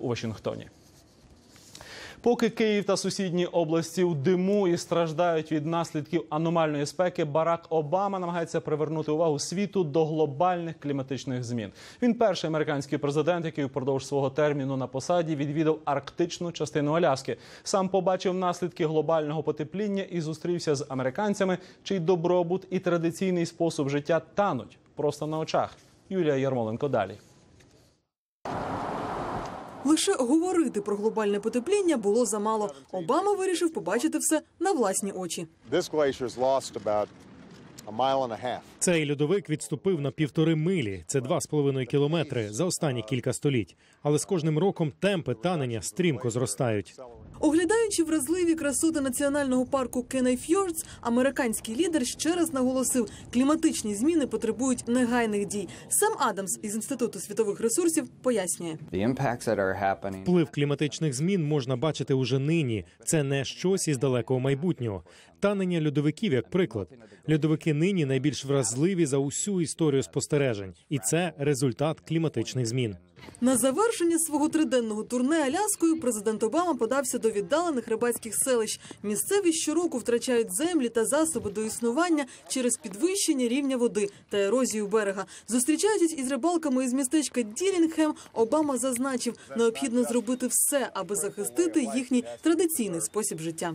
у Вашингтоні. Поки Київ та сусідні області у диму і страждають від наслідків аномальної спеки, Барак Обама намагається привернути увагу світу до глобальних кліматичних змін. Він перший американський президент, який впродовж свого терміну на посаді відвідав арктичну частину Аляски. Сам побачив наслідки глобального потепління і зустрівся з американцями, чий добробут і традиційний спосіб життя тануть просто на очах. Юлія Ярмоленко далі. Лише говорити про глобальне потепління було замало. Обама вирішив побачити все на власні очі. Цей льодовик відступив на півтори милі. Це два з половиною кілометри за останні кілька століть. Але з кожним роком темпи танення стрімко зростають. Оглядаючи вразливі красоти національного парку Кенай Фьордс, американський лідер ще раз наголосив, кліматичні зміни потребують негайних дій. Сам Адамс із інституту світових ресурсів пояснює. Вплив кліматичних змін можна бачити уже нині. Це не щось із далекого майбутнього. Танення льодовиків, як приклад. Льодовики нині найбільш вразливі за усю історію спостережень, і це результат кліматичних змін. На завершення свого триденного турне Аляскою президент Обама подався до віддалених рибацьких селищ. Місцеві щороку втрачають землі та засоби до існування через підвищення рівня води та ерозію берега. Зустрічаючись із рибалками із містечка Ділінгем, Обама зазначив, необхідно зробити все, аби захистити їхній традиційний спосіб життя.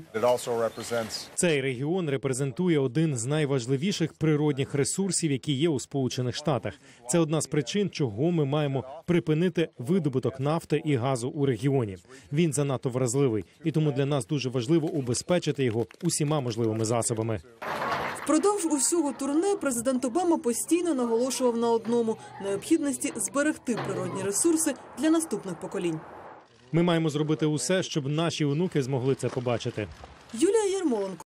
Цей регіон репрезентує один з найважливіших природних ресурсів, які є у Сполучених Штатах. Це одна з причин, чого ми маємо припинити видобуток нафти і газу у регіоні. Він занадто вразливий, і тому для нас дуже важливо убезпечити його усіма можливими засобами. Впродовж усього турне президент Обама постійно наголошував на одному необхідності зберегти природні ресурси для наступних поколінь. Ми маємо зробити усе, щоб наші онуки змогли це побачити. Юлія Єрмоленко.